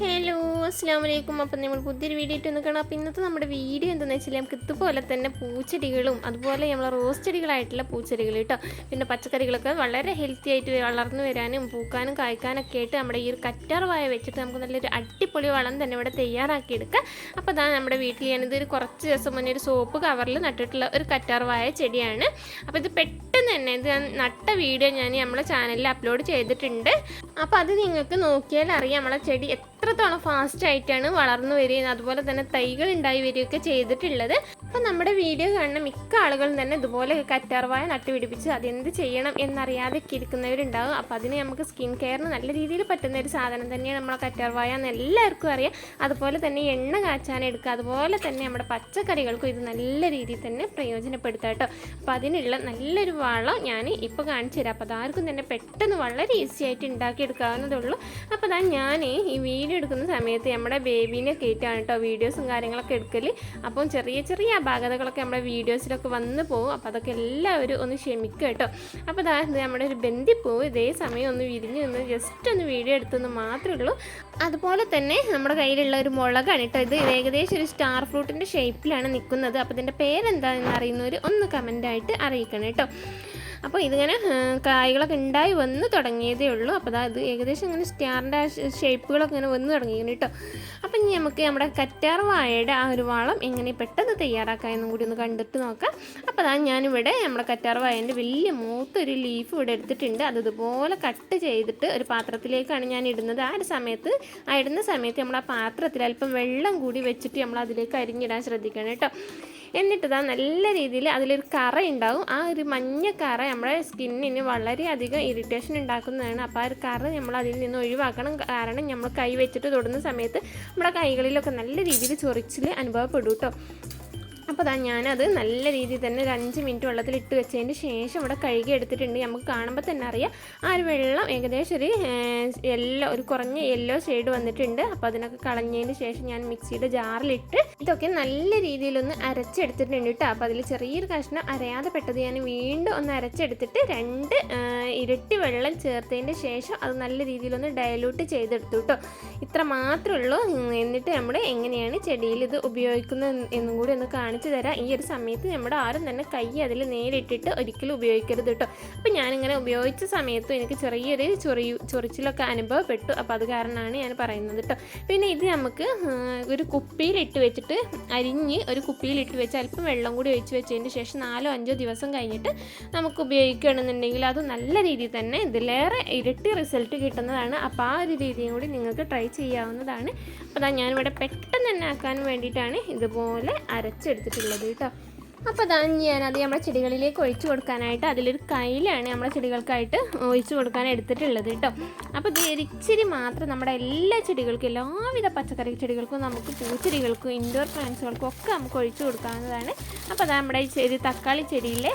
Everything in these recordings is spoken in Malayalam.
ഹലോ അസ്സാം വലൈക്കും അപ്പം നമ്മൾ പുതിയൊരു വീഡിയോ ഇട്ട് നിൽക്കണം അപ്പം ഇന്നത്തെ നമ്മുടെ വീഡിയോ എന്താണെന്ന് വെച്ചാൽ നമുക്ക് ഇതുപോലെ തന്നെ പൂച്ചെടികളും അതുപോലെ നമ്മൾ റോസ് ചെടികളായിട്ടുള്ള പൂച്ചെടികൾ കേട്ടോ പിന്നെ പച്ചക്കറികളൊക്കെ വളരെ ഹെൽത്തി ആയിട്ട് വളർന്നു വരാനും പൂക്കാനും കായ്ക്കാനൊക്കെ ആയിട്ട് നമ്മുടെ ഈ ഒരു കറ്റാർ വായ വെച്ചിട്ട് നമുക്ക് നല്ലൊരു അടിപൊളി വളം തന്നെ ഇവിടെ തയ്യാറാക്കി എടുക്കാം അപ്പോൾ അതാണ് നമ്മുടെ വീട്ടിൽ ഞാനിത് ഒരു കുറച്ച് ദിവസം മുന്നേ ഒരു സോപ്പ് കവറിൽ നട്ടിട്ടുള്ള ഒരു കറ്റാർ വായ ചെടിയാണ്. അപ്പോൾ ഇത് പെട്ടെന്ന് തന്നെ ഇത് നട്ട വീഡിയോ ഞാൻ നമ്മളെ ചാനലിൽ അപ്ലോഡ് ചെയ്തിട്ടുണ്ട്. അപ്പോൾ അത് നിങ്ങൾക്ക് നോക്കിയാൽ അറിയാം നമ്മളെ ചെടി എത്രത്തോളം ഫാസ്റ്റ് ആയിട്ടാണ് വളർന്നു വരികയും അതുപോലെ തന്നെ തൈകൾ ഉണ്ടായി വരികയൊക്കെ ചെയ്തിട്ടുള്ളത്. അപ്പോൾ നമ്മുടെ വീഡിയോ കാണുന്ന മിക്ക ആളുകളും തന്നെ ഇതുപോലെ കറ്റാർവായ നട്ടുപിടിപ്പിച്ച് അതെന്ത് ചെയ്യണം എന്നറിയാതെ ഇരിക്കുന്നവരുണ്ടാകും അപ്പോൾ അതിന് നമുക്ക് സ്കിൻ കെയറിന് നല്ല രീതിയിൽ പറ്റുന്ന ഒരു സാധനം തന്നെയാണ് നമ്മളെ കറ്റാർവായ എന്ന് എല്ലാവർക്കും അറിയാം. അതുപോലെ തന്നെ എണ്ണ കാച്ചാൻ എടുക്കുക അതുപോലെ തന്നെ നമ്മുടെ പച്ചക്കറികൾക്കും ഇത് നല്ല രീതിയിൽ തന്നെ പ്രയോജനപ്പെടുത്താം കേട്ടോ. അപ്പോൾ അതിനുള്ള നല്ലൊരു വളം ഞാൻ ഇപ്പോൾ കാണിച്ചു തരാം. അപ്പോൾ അതാർക്കും തന്നെ പെട്ടെന്ന് വളരെ ഈസി ആയിട്ട് ഉണ്ടാക്കിയെടുക്കാവുന്നതേ ഉള്ളൂ. അപ്പോൾ അതാ ഞാൻ ഈ വീഡിയോ എടുക്കുന്ന സമയത്ത് നമ്മുടെ ബേബീനെ കയറ്റാണ് കേട്ടോ. വീഡിയോസും കാര്യങ്ങളൊക്കെ എടുക്കൽ അപ്പം ചെറിയ ചെറിയ അപാകതകളൊക്കെ നമ്മുടെ വീഡിയോസിലൊക്കെ വന്നു പോകും. അപ്പോൾ അതൊക്കെ എല്ലാവരും ഒന്ന് ക്ഷമിക്കുക കേട്ടോ. അപ്പോൾ അതായത് നമ്മുടെ ഒരു ബന്ദിപ്പൂവ് ഇതേ സമയം ഒന്ന് വിരിഞ്ഞ് നിന്ന് ജസ്റ്റ് ഒന്ന് വീഡിയോ എടുത്തെന്ന് മാത്രമേ ഉള്ളൂ. അതുപോലെ തന്നെ നമ്മുടെ കയ്യിലുള്ള ഒരു മുളകാണ് കേട്ടോ ഇത്. ഏകദേശം ഒരു സ്റ്റാർ ഫ്രൂട്ടിന്റെ ഷേപ്പിലാണ് നിൽക്കുന്നത് അപ്പോൾ ഇതിന്റെ പേരെന്താണെന്ന് അറിയുന്നവർ ഒന്ന് കമന്റായിട്ട് അറിയിക്കണം കേട്ടോ. അപ്പോൾ ഇതിങ്ങനെ കായ്കളൊക്കെ ഉണ്ടായി വന്ന് തുടങ്ങിയതേ ഉള്ളൂ. അപ്പോൾ അതാ ഇത് ഏകദേശം ഇങ്ങനെ സ്റ്റാറിന്റെ ഷേപ്പുകളൊക്കെ ഇങ്ങനെ വന്ന് തുടങ്ങിയിരുന്നു കേട്ടോ. അപ്പം ഇനി നമുക്ക് നമ്മുടെ കറ്റാർ വാഴയുടെ ആ ഒരു വളം എങ്ങനെ പെട്ടെന്ന് തയ്യാറാക്കാമെന്നും കൂടി ഒന്ന് കണ്ടിട്ട് നോക്കാം. അപ്പോൾ അതാ ഞാനിവിടെ നമ്മുടെ കറ്റാർ വാഴേന്റെ വലിയ മൂത്തൊരു ലീഫ് ഇവിടെ എടുത്തിട്ടുണ്ട്. അത് ഇതുപോലെ കട്ട് ചെയ്തിട്ട് ഒരു പാത്രത്തിലേക്കാണ് ഞാൻ ഇടുന്നത്. ആ ഒരു സമയത്ത് ആ ഇടുന്ന സമയത്ത് നമ്മൾ ആ പാത്രത്തിൽ അല്പം വെള്ളം കൂടി വെച്ചിട്ട് നമ്മൾ അതിലേക്ക് അരിഞ്ഞിടാൻ ശ്രദ്ധിക്കണം കേട്ടോ. എന്നിട്ട് ഇതാ നല്ല രീതിയിൽ അതിലൊരു കറ ഉണ്ടാവും ആ ഒരു മഞ്ഞ കറ നമ്മുടെ സ്കിന്നിന് വളരെയധികം ഇറിറ്റേഷൻ ഉണ്ടാക്കുന്നതാണ്. അപ്പോൾ ആ ഒരു കറ നമ്മൾ അതിൽ നിന്ന് ഒഴിവാക്കണം. കാരണം നമ്മൾ കൈ വെച്ചിട്ട് തൊടുന്ന സമയത്ത് നമ്മുടെ കൈകളിലൊക്കെ നല്ല രീതിയിൽ ചൊറിച്ചിൽ അനുഭവപ്പെടും കേട്ടോ അപ്പോൾ അതാ ഞാനത് നല്ല രീതിയിൽ തന്നെ ഒരു അഞ്ച് മിനിറ്റ് വെള്ളത്തിൽ ഇട്ട് വെച്ചതിന് ശേഷം ഇവിടെ കഴുകി എടുത്തിട്ടുണ്ട്. നമുക്ക് കാണുമ്പോൾ തന്നെ അറിയാം. ആ ഒരു വെള്ളം ഏകദേശം ഒരു യെല്ലോ ഒരു കുറഞ്ഞ യെല്ലോ ഷെയ്ഡ് വന്നിട്ടുണ്ട്. അപ്പോൾ അതിനൊക്കെ കളഞ്ഞതിന് ശേഷം ഞാൻ മിക്സിയുടെ ജാറിലിട്ട് ഇതൊക്കെ നല്ല രീതിയിലൊന്ന് അരച്ചെടുത്തിട്ടുണ്ട് കേട്ടോ. അപ്പോൾ അതിൽ ചെറിയൊരു കഷ്ണം അരയാതെ പെട്ടത് ഞാൻ വീണ്ടും ഒന്ന് അരച്ചെടുത്തിട്ട് രണ്ട് ഇരട്ടി വെള്ളം ചേർത്തതിന്റെ ശേഷം അത് നല്ല രീതിയിലൊന്ന് ഡയലൂട്ട് ചെയ്തെടുത്തു കേട്ടോ. ഇത്ര മാത്രമേ ഉള്ളൂ. എന്നിട്ട് നമ്മൾ എങ്ങനെയാണ് ചെടിയിൽ ഇത് ഉപയോഗിക്കുന്നത് എന്നും കൂടി ഒന്ന് കാണിച്ചു തരാം. ഈ ഒരു സമയത്ത് നമ്മുടെ ആരും തന്നെ കൈ അതിൽ നേരിട്ടിട്ട് ഒരിക്കലും ഉപയോഗിക്കരുത് കേട്ടോ. അപ്പം ഞാനിങ്ങനെ ഉപയോഗിച്ച സമയത്തും എനിക്ക് ചെറിയൊരു ചൊറി ചൊറിച്ചിലൊക്കെ അനുഭവപ്പെട്ടു. അപ്പോൾ അത് കാരണമാണ് ഞാൻ പറയുന്നത് കേട്ടോ. പിന്നെ ഇത് നമുക്ക് ഒരു കുപ്പിയിലിട്ട് വെച്ചിട്ട് അരിഞ്ഞ് ഒരു കുപ്പിയിലിട്ട് വെച്ച് അല്പം വെള്ളം കൂടി ഒഴിച്ച് വെച്ചതിന് ശേഷം നാലോ അഞ്ചോ ദിവസം കഴിഞ്ഞിട്ട് നമുക്ക് ഉപയോഗിക്കുകയാണെന്നുണ്ടെങ്കിൽ അത് നല്ല രീതിയിൽ തന്നെ ഇതിലേറെ ഇരട്ടി റിസൾട്ട് കിട്ടുന്നതാണ്. അപ്പോൾ ആ ഒരു രീതിയും കൂടി നിങ്ങൾക്ക് ട്രൈ ചെയ്യാവുന്നതാണ്. അപ്പോൾ അതാ ഞാനിവിടെ പെട്ടെന്ന് തന്നെ ആക്കാൻ വേണ്ടിയിട്ടാണ് ഇതുപോലെ അരച്ചെടുത്തിട്ടുള്ളത് കേട്ടോ. അപ്പോൾ അതാ ഞാനത് നമ്മുടെ ചെടികളിലേക്ക് ഒഴിച്ചു കൊടുക്കാനായിട്ട് അതിലൊരു കയ്യിലാണ് നമ്മുടെ ചെടികൾക്കായിട്ട് ഒഴിച്ചു കൊടുക്കാൻ എടുത്തിട്ടുള്ളത് കേട്ടോ. അപ്പോൾ ഇത് ഇച്ചിരി മാത്രം നമ്മുടെ എല്ലാ ചെടികൾക്കും എല്ലാവിധ പച്ചക്കറി ചെടികൾക്കും നമുക്ക് പൂച്ചെടികൾക്കും ഇൻഡോർ പ്ലാന്റ്സുകൾക്കും ഒക്കെ നമുക്ക് ഒഴിച്ചു കൊടുക്കാവുന്നതാണ്. അപ്പോൾ അതാ നമ്മുടെ ഈ ചെടി തക്കാളി ചെടിയിൽ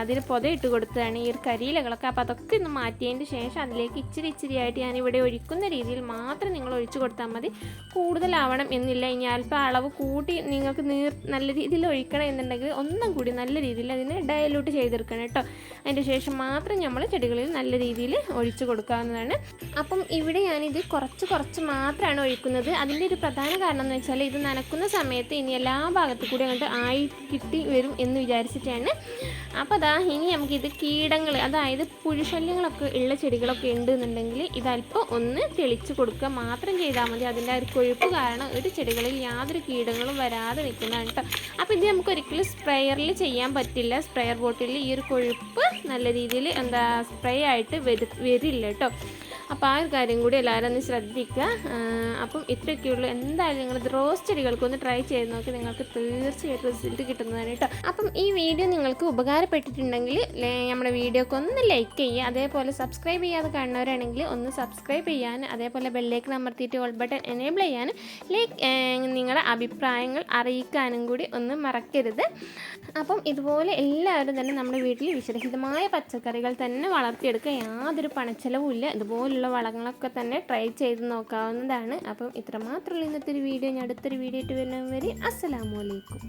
അതിന് പൊതയിട്ട് കൊടുത്തതാണ് ഈ ഒരു കരിയിലകളൊക്കെ. അപ്പോൾ അതൊക്കെ ഒന്ന് മാറ്റിയതിന് ശേഷം അതിലേക്ക് ഇച്ചിരി ഇച്ചിരി ആയിട്ട് ഞാനിവിടെ ഒഴിക്കുന്ന രീതിയിൽ മാത്രം നിങ്ങൾ ഒഴിച്ചു കൊടുത്താൽ മതി. കൂടുതലാവണം എന്നില്ല ഇനി അല്പം അളവ് കൂട്ടി നിങ്ങൾക്ക് നീർ നല്ല രീതിയിൽ ഒഴിക്കണം എന്നുണ്ടെങ്കിൽ ഒന്നും കൂടി നല്ല രീതിയിൽ അതിനെ ഡയലൂട്ട് ചെയ്തെടുക്കണം കേട്ടോ. അതിന്റെ ശേഷം മാത്രം നമ്മൾ ചെടികളിൽ നല്ല രീതിയിൽ ഒഴിച്ചു കൊടുക്കാവുന്നതാണ്. അപ്പം ഇവിടെ ഞാനിത് കുറച്ച് കുറച്ച് മാത്രമാണ് ഒഴിക്കുന്നത്. അതിന്റെ ഒരു പ്രധാന കാരണം എന്ന് വെച്ചാൽ ഇത് നനക്കുന്ന സമയത്ത് ഇനി എല്ലാ ഭാഗത്തു കൂടി അങ്ങോട്ട് ആയി കിട്ടി വരും എന്ന് വിചാരിച്ചിട്ടാണ്. അപ്പോൾ അതാ ഇനി നമുക്കിത് കീടങ്ങൾ അതായത് പുഴുശല്യങ്ങളൊക്കെ ഉള്ള ചെടികളൊക്കെ ഉണ്ട് എന്നുണ്ടെങ്കിൽ ഇതല്പം ഒന്ന് തെളിച്ച് കൊടുക്കുക. മാത്രം ചെയ്താൽ മതി. അതിന്റെ ഒരു കൊഴുപ്പ് കാരണം ഒരു ചെടികളിൽ യാതൊരു കീടങ്ങളും വരാതെ നിൽക്കുന്നതാണ് കേട്ടോ. അപ്പോൾ ഇത് നമുക്ക് ഒരിക്കലും സ്പ്രെയറിൽ ചെയ്യാൻ പറ്റില്ല. സ്പ്രെയർ ബോട്ടിലിൽ ഈ ഒരു കൊഴുപ്പ് നല്ല രീതിയിൽ എന്താ സ്പ്രേ ആയിട്ട് വരു വരില്ല കേട്ടോ അപ്പോൾ ആ ഒരു കാര്യം കൂടി എല്ലാവരും ഒന്ന് ശ്രദ്ധിക്കുക. അപ്പം ഇത്രയൊക്കെയുള്ളൂ. എന്തായാലും നിങ്ങൾ ഇത് റോസ് ചെടികൾക്കൊന്ന് ട്രൈ ചെയ്ത് നോക്കി നിങ്ങൾക്ക് തീർച്ചയായിട്ടും റിസൾട്ട് കിട്ടുന്നതാണ് കേട്ടോ. അപ്പം ഈ വീഡിയോ നിങ്ങൾക്ക് ഉപകാരപ്പെട്ടിട്ടുണ്ടെങ്കിൽ നമ്മുടെ വീഡിയോക്ക് ഒന്ന് ലൈക്ക് ചെയ്യുക. അതേപോലെ സബ്സ്ക്രൈബ് ചെയ്യാതെ കാണുന്നവരാണെങ്കിൽ ഒന്ന് സബ്സ്ക്രൈബ് ചെയ്യാൻ അതേപോലെ ബെല്ലേക്ക് അമർത്തിയിട്ട് ഓൾ ബട്ടൺ എനേബിൾ ചെയ്യാനും ലൈക്ക് നിങ്ങളുടെ അഭിപ്രായങ്ങൾ അറിയിക്കാനും കൂടി ഒന്ന് മറക്കരുത്. അപ്പം ഇതുപോലെ എല്ലാവരും തന്നെ നമ്മുടെ വീട്ടിൽ വിഷരഹിതമായ പച്ചക്കറികൾ തന്നെ വളർത്തിയെടുക്കുക യാതൊരു പണച്ചെലവും ഇല്ല ഇതുപോലുള്ള വളങ്ങളൊക്കെ തന്നെ ട്രൈ ചെയ്ത് നോക്കാവുന്നതാണ്. അപ്പം ഇത്രമാത്രമുള്ള ഇന്നത്തെ ഒരു വീഡിയോ ഞാൻ അടുത്തൊരു വീഡിയോ ആയിട്ട് വരുന്നവരെ അസ്സലാമു അലൈക്കും.